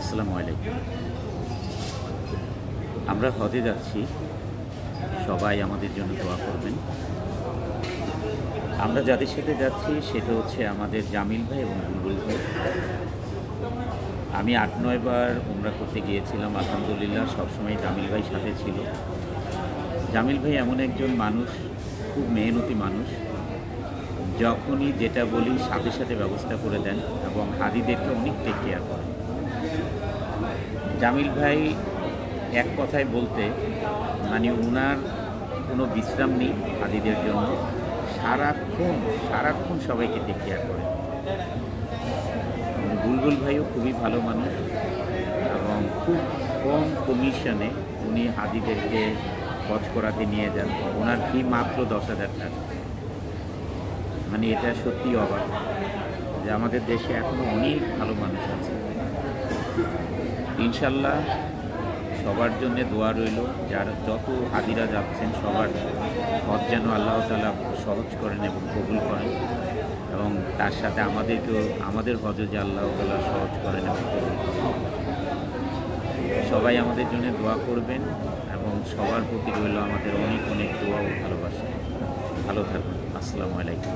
আসসালামু আলাইকুম। আমরা হজে যাচ্ছি। সবাই আমাদের জন্য দোয়া করবেন। আমরা যাদের সাথে যাচ্ছি, সেটা হচ্ছে আমাদের জামিল ভাই এবং বুলবুল ভাই। আমি আট নয়বার উমরা করতে গিয়েছিলাম, আলহামদুলিল্লাহ সবসময় জামিল ভাই সাথে ছিল। জামিল ভাই এমন একজন মানুষ, খুব মেহনতি মানুষ। যখনই যেটা বলি, সাথে সাথে ব্যবস্থা করে দেন এবং হাদিদেরকে অনেক টেক কেয়ার করেন। জামিল ভাই এক কথায় বলতে মানে ওনার কোনো বিশ্রাম নেই হাদিদের জন্য। সারাক্ষণ সারাক্ষণ সবাইকে টেক কেয়ার করেন বুলবুল ভাইও খুবই ভালো মানুষ এবং খুব কম কমিশনে উনি হাদিদেরকে হজ করাতে নিয়ে যান। ওনার ফি মাত্র দশ হাজার টাকা। মানে এটা সত্যি অবাক যে আমাদের দেশে এখনও অনেক ভালো মানুষ আছে। ইনশাল্লাহ সবার জন্য দোয়া রইল। যার যত হাজিরা যাচ্ছেন, সবার হজ যেন আল্লাহ তালা সহজ করেন এবং কবুল করেন। এবং তার সাথে আমাদেরকেও, আমাদের হজও যে আল্লাহ তালা সহজ করেন এবং কবুল করেন। সবাই আমাদের জন্য দোয়া করবেন এবং সবার প্রতি রইল আমাদের অনেক অনেক দোয়া ও ভালোবাসা। ভালো থাকবেন। আসসালামু আলাইকুম।